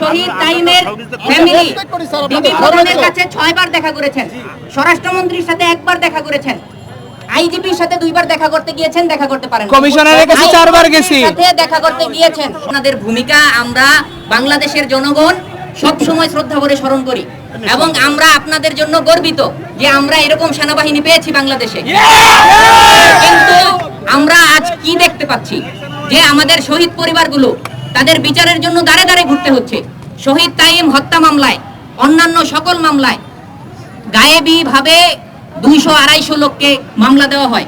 শহীদ তাইমের family কাছে ছয়বার দেখা করেছেন। স্বরাষ্ট্রমন্ত্রীর সাথে একবার দেখা করেছেন। আইজিপির সাথে দুইবার দেখা করতে গিয়েছেন দেখা করতে পারেন কমিশনারের কাছে চারবার গেছি। সাথে দেখা করতে গিয়েছেন। আপনাদের ভূমিকা আমরা বাংলাদেশের জনগণ সব সময় শ্রদ্ধা করে স্মরণ করি। এবং আমরা আপনাদের জন্য গর্বিত যে আমরা এরকম সেনাবাহিনী পেয়েছি বাংলাদেশে। কিন্তু আমরা আজ কি দেখতে পাচ্ছি? যে আমাদের শহীদ পরিবারগুলো তাদের বিচারের জন্য দাঁড়ে দাঁড়ে ঘুরতে হচ্ছে। শহীদ তাইম হত্যা মামলায়, অন্যান্য সকল মামলায় গায়েবী ভাবে দুইশো আড়াইশো লোককে মামলা দেওয়া হয়।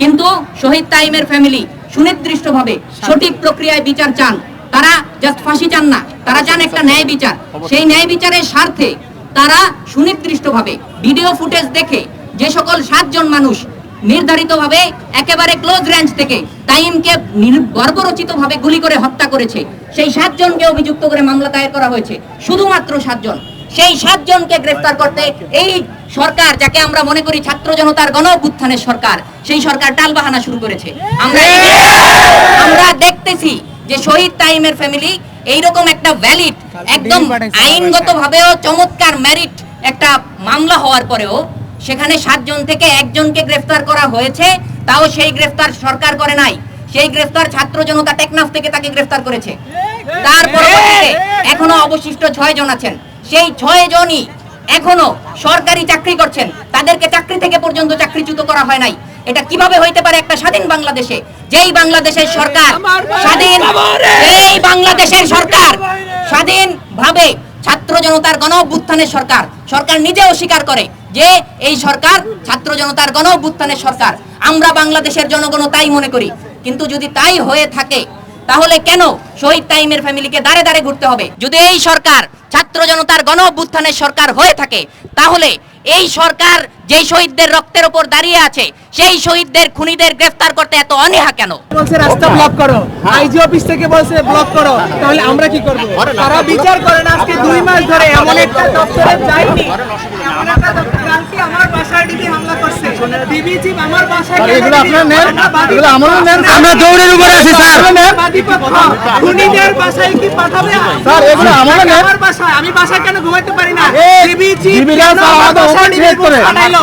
কিন্তু শহীদ তাইমের ফ্যামিলি সুনির্দিষ্টভাবে সঠিক প্রক্রিয়ায় বিচার চান। তারা জাস্ট ফাঁসি চান না, তারা চান একটা ন্যায় বিচার। সেই ন্যায় বিচারের স্বার্থে তারা সুনির্দিষ্টভাবে ভিডিও ফুটেজ দেখে যে সকল সাতজন মানুষ নির্ধারিতভাবে একেবারে ক্লোজ রেঞ্জ থেকে তাইমকে গর্বরচিত ভাবে গুলি করে হত্যা করেছে। সেই সাতজনকে অভিযুক্ত করে মামলা দায়ের করা হয়েছে। শুধুমাত্র সাতজন। সেই সাতজনকে গ্রেফতার করতে এই সরকার যাকে আমরা মনে করি ছাত্র জনতার গণ অভ্যুত্থানের সরকার সেই সরকার টালবাহানা শুরু করেছে। আমরা আমরা দেখতেছি যে শহীদ তাইমের ফ্যামিলি এইরকম একটা ভ্যালিড একদম আইনগত ভাবেও চমৎকার মেরিট একটা মামলা হওয়ার পরেও সেখানে সাতজন থেকে একজনকে গ্রেফতার করা হয়েছে, তাও সেই গ্রেফতার সরকার করে নাই। সেই গ্রেফতার ছাত্র জনতা টেকনাফ থেকে তাকে গ্রেফতার করেছে। তার পরবর্তীতে এখনও অবশিষ্ট ছয় জন আছেন। সেই ছয় জনই এখনও সরকারি চাকরি করছেন। তাদেরকে চাকরি থেকে পর্যন্ত চাকরিচ্যুত করা হয় নাই। এটা কীভাবে হইতে পারে একটা স্বাধীন বাংলাদেশে? যেই বাংলাদেশের সরকার স্বাধীন এই বাংলাদেশের সরকার স্বাধীন ভাবে ছাত্র জনতার গণ সরকার সরকার নিজেও স্বীকার করে যে এই সরকার ছাত্র জনতার গণ অভ্যুত্থানের সরকার। আমরা বাংলাদেশের জনগণ তাই মনে করি। কিন্তু যদি তাই হয়ে থাকে তাহলে কেন শহীদ তাইমের ফ্যামিলিকে দাঁড়ে দাঁড়ে ঘুরতে হবে? যদি এই সরকার ছাত্র জনতার গণ অভ্যুত্থানের সরকার হয়ে থাকে তাহলে এই সরকার যেই শহীদদের রক্তের উপর দাঁড়িয়ে আছে সেই শহীদদের খুনিদের গ্রেফতার করতে এত অনীহা কেন? বলছে রাস্তা ব্লক করো। আইজি অফিস থেকে বলছে ব্লক করো। তাহলে আমরা কি করব? তারা বিচার করেন আজকে দুই মাস ধরে এমন একটা দপ্তরে যায়নি। এমন একটা দপ্তর কালকে আমার বাসায় ডিবি হামলা করছে। ডিবি চিফ আমার বাসায় এগুলো আপনার নেন। এগুলো আমারও নেন। আমরা দৌড়ের উপরে আছি স্যার। খুনিদের বাসায় কি পাঠাবে? স্যার এগুলো আমারও নেন। আমার বাসায় আমি বাসায় কেন ঘুমাইতে পারি না? ডিবি চিফ আমার বাসায় ডিবি পাঠাইলো?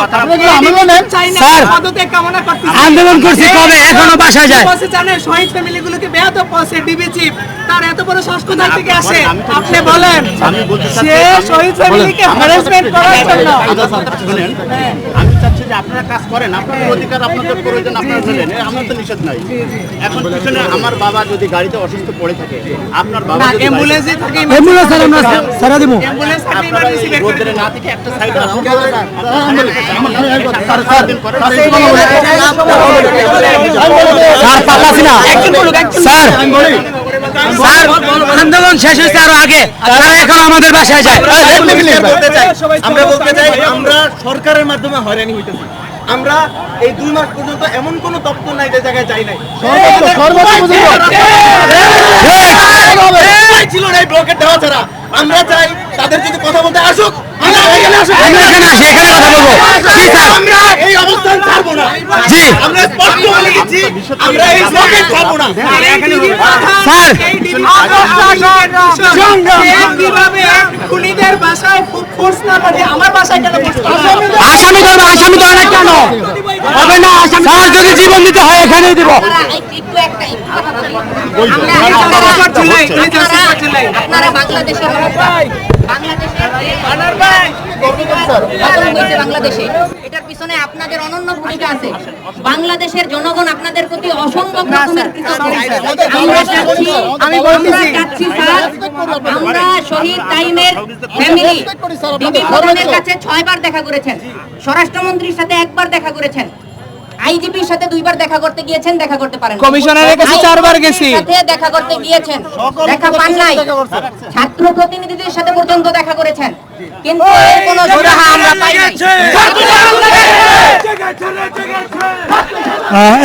আমারও নেন। স্যার পদতে কামনা করতেছি। আন্দোলন করছি কবে? এখনও বাসায় যায়। বসে জানে শহীদ ফ্যামিলি গুলোকে বেয়াদ পৌঁছে ডিবি চিফ তার এত বড় সাহস কোথা থেকে আসে। আপনি বলেন আমি বলতে চাচ্ছি- সে শহীদ ফ্যামিলিকে হ্যারাসমেন্ট করার জন্য শুনেন আমি চাচ্ছি যে আপনারা কাজ করেন আপনাদের অধিকার আপনাদের প্রয়োজন আপনারা দিলেন আমার তো নিষেধ নাই এখন পিছনে আমার বাবা যদি গাড়িতে অসুস্থ পড়ে থাকে আপনার বাবা অ্যাম্বুলেন্সে থাকে অ্যাম্বুলেন্স স্যার আমরা সারা দিব অ্যাম্বুলেন্স থাকে আপনারা emergency এই বের করে রোদ্রে না থেকে একটা সাইড আসুন স্যার না স্যার স্যার আন্দোলন শেষ হয়েছে আরও আগে। তারা এখন আমাদের বাসায় যায়। আমরা বলতে চাই আমরা সরকারের মাধ্যমে হয়রানি হইতেছি। আমরা এই দুই মাস পর্যন্ত এমন কোন দপ্তর নাই যে জায়গায় যাই নাই। ছিল না এই ব্লকের দেওয়া ছাড়া। আমরা চাই তাদের যদি কথা বলতে আসুক আমরা এখানে আসি এখানে কথা বলব। আমরা অবস্থান ছাড়বো না। জি। আমরা স্পষ্ট বলে দিচ্ছি আমরা এই না। স্যার। কীভাবে খুনিদের বাসায় ফোর্স না পাঠিয়ে আমার বাসায় কেন আসামি ধরো আসামি ধরো কেন? হবে না আসামি স্যার যদি জীবন দিতে হয় এখানেই দিব। আপনারা- বাংলাদেশে এটার পিছনে আপনাদের অনন্য ভূমিকা আছে বাংলাদেশের জনগণ আপনাদের প্রতি অসম্ভব রকমের আমরা শহীদ তাইমের ফ্যামিলি প্রধানের কাছে ছয়বার দেখা করেছেন স্বরাষ্ট্রমন্ত্রীর সাথে একবার দেখা করেছেন আইজিপির সাথে দুইবার দেখা করতে গিয়েছেন দেখা করতে পারেন কমিশনারের কাছে চারবার গেছি। সাথে দেখা করতে গিয়েছেন। দেখা পান নাই। ছাত্র প্রতিনিধিদের সাথে পর্যন্ত দেখা করেছেন। কিন্তু কোনো সুরাহা আমরা পাই নাই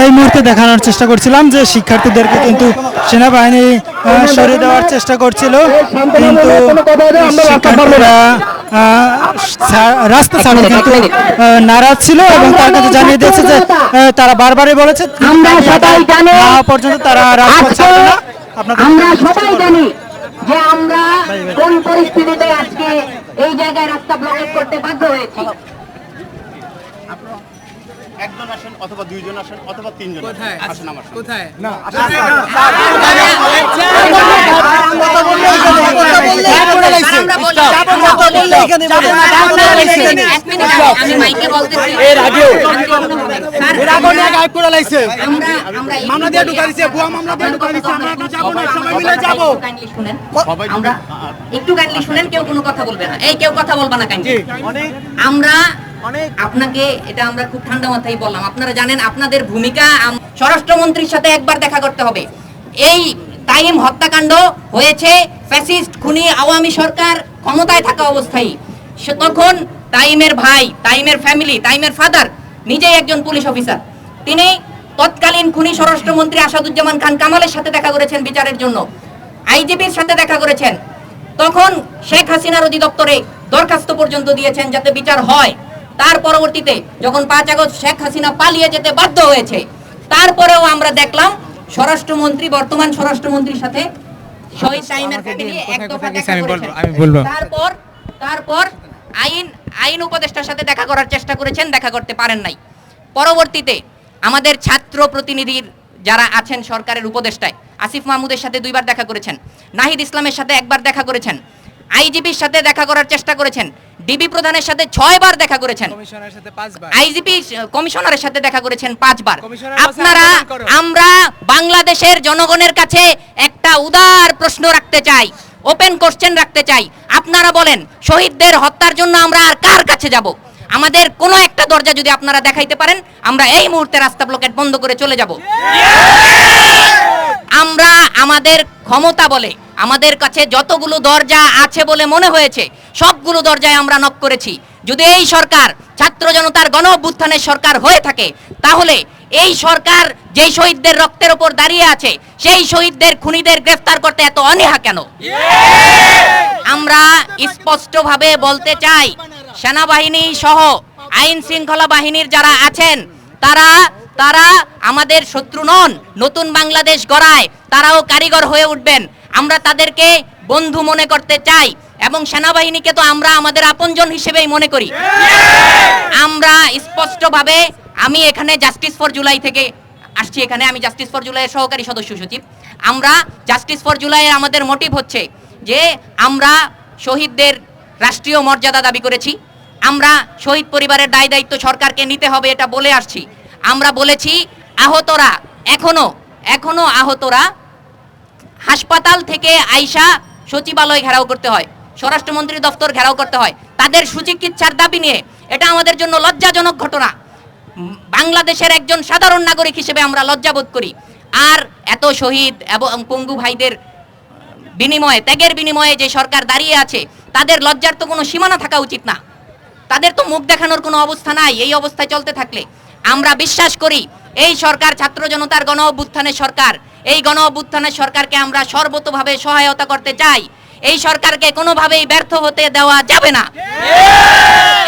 এই মুহূর্তে দেখানোর চেষ্টা করছিলাম যে শিক্ষার্থীদেরকে কিন্তু সেনাবাহিনী সরিয়ে দেওয়ার চেষ্টা করছিল। কিন্তু শিক্ষার্থীরা রাস্তা ছাড়ো কিন্তু নারাজ ছিল এবং তার কাছে জানিয়ে দিয়েছে যে তারা বারবারই বলেছে আমরা সবাই জানি না পর্যন্ত তারা রাজপথ ছাড়বে না আপনাদের আমরা সবাই জানি যে আমরা কোন পরিস্থিতিতে আজকে এই জায়গায় রাস্তা ব্লকেট করতে বাধ্য হয়েছি একজন আসেন অথবা দুইজন আসেন অথবা তিনজন আসেন আমার কোথায় আমরা কেউ কোনো কথা বলবে না এই কেউ কথা বলবে না আমরা আপনাকে এটা আমরা খুব ঠান্ডা মাথায় বললাম আপনারা জানেন আপনাদের ভূমিকা স্বরাষ্ট্রমন্ত্রীর সাথে একবার দেখা করতে হবে এই তাইম হত্যাকাণ্ড হয়েছে। ফ্যাসিস্ট খুনি আওয়ামী সরকার ক্ষমতায় থাকা অবস্থায়। তখন তাইমের ভাই, তাইমের ফ্যামিলি তাইমের ফাদার নিজেই একজন পুলিশ অফিসার তিনি তৎকালীন খুনি স্বরাষ্ট্রমন্ত্রী আসাদুজ্জামান খান কামালের সাথে দেখা করেছেন বিচারের জন্য। আইজিপির সাথে দেখা করেছেন। তখন শেখ হাসিনার অধিদপ্তরে দরখাস্ত পর্যন্ত দিয়েছেন যাতে বিচার হয়। তার পরবর্তীতে যখন পাঁচ আগস্ট শেখ হাসিনা পালিয়ে যেতে বাধ্য হয়েছে, তারপরেও আমরা দেখলাম স্বরাষ্ট্রমন্ত্রী বর্তমান স্বরাষ্ট্রমন্ত্রীর সাথে। তারপর তারপর আইন আইন উপদেষ্টার সাথে দেখা করার চেষ্টা করেছেন দেখা করতে পারেন নাই। পরবর্তীতে আমাদের ছাত্র প্রতিনিধির যারা আছেন সরকারের উপদেষ্টায় আসিফ মাহমুদের সাথে দুইবার দেখা করেছেন। নাহিদ ইসলামের সাথে একবার দেখা করেছেন। আইজিপির সাথে দেখা করার চেষ্টা করেছেন। ডিবি প্রধানের সাথে ছয়বার দেখা করেছেন। কমিশনের সাথে পাঁচবার। আইজিপি কমিশনারের সাথে দেখা করেছেন পাঁচবার। আপনারা আমরা বাংলাদেশের জনগণের কাছে একটা উদার প্রশ্ন রাখতে চাই ওপেন কোশ্চেন রাখতে চাই। আপনারা বলেন শহীদদের হত্যার জন্য আমরা আর কার কাছে যাব? আমাদের কোনো একটা দরজা যদি আপনারা দেখাইতে পারেন আমরা এই মুহূর্তে রাস্তা ব্লকেট বন্ধ করে চলে যাব। আমরা আমাদের ক্ষমতা বলে, আমাদের কাছে যতগুলো দরজা আছে বলে মনে হয়েছে, সবগুলো দরজায় আমরা নক করেছি। যদি এই সরকার ছাত্র জনতার গণ সরকার হয়ে থাকে, তাহলে এই সরকার যেই শহীদদের রক্তের ওপর দাঁড়িয়ে আছে, সেই শহীদদের খুনিদের গ্রেফতার করতে এত অনীহা কেন? আমরা স্পষ্টভাবে বলতে চাই, সেনাবাহিনী সহ আইন শৃঙ্খলা বাহিনীর যারা আছেন, তারা তারা আমাদের শত্রু নন, নতুন বাংলাদেশ গড়ায় তারাও কারিগর হয়ে উঠবেন। আমরা তাদেরকে বন্ধু মনে করতে চাই এবং সেনাবাহিনীকে তো আমরা আমাদের আপনজন হিসেবেই মনে করি। আমরা স্পষ্টভাবে আমি এখানে জাস্টিস ফর জুলাই থেকে আসছি এখানে, আমি জাস্টিস ফর জুলাইয়ের সহকারী সদস্য সচিব। আমরা জাস্টিস ফর জুলাইয়ের আমাদের মোটিভ হচ্ছে যে আমরা শহীদদের রাষ্ট্রীয় মর্যাদা দাবি করেছি। আমরা শহীদ পরিবারের দায় দায়িত্ব সরকারকে নিতে হবে এটা বলে আসছি। আমরা বলেছি আহতরা, এখনও এখনও আহতরা হাসপাতাল থেকে আইসা সচিবালয় ঘেরাও করতে হয় স্বরাষ্ট্রমন্ত্রী দপ্তর ঘেরাও করতে হয়। তাদের সুচিকিৎসার দাবি নিয়ে এটা আমাদের জন্য লজ্জাজনক ঘটনা। বাংলাদেশের একজন সাধারণ নাগরিক হিসেবে আমরা লজ্জাবোধ করি। আর এত শহীদ এবং পঙ্গু ভাইদের বিনিময়ে, ত্যাগের বিনিময়ে যে সরকার দাঁড়িয়ে আছে, তাদের লজ্জার তো কোনো সীমানা থাকা উচিত না। তাদের তো মুখ দেখানোর কোনো অবস্থা নাই, এই অবস্থায় চলতে থাকলে। আমরা বিশ্বাস করি এই সরকার ছাত্র জনতার গণ অভ্যুত্থানের সরকার। এই গণ অভ্যুত্থানের সরকারকে আমরা সর্বতোভাবে সহায়তা করতে চাই। এই সরকারকে কোনোভাবেই ব্যর্থ হতে দেওয়া যাবে না।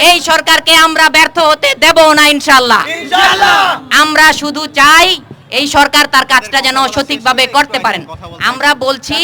এই সরকারকে আমরা ব্যর্থ হতে দেব না ইনশাল্লাহ আমরা শুধু চাই এই সরকার তার কাজটা যেন সঠিকভাবে করতে পারেন। আমরা বলছি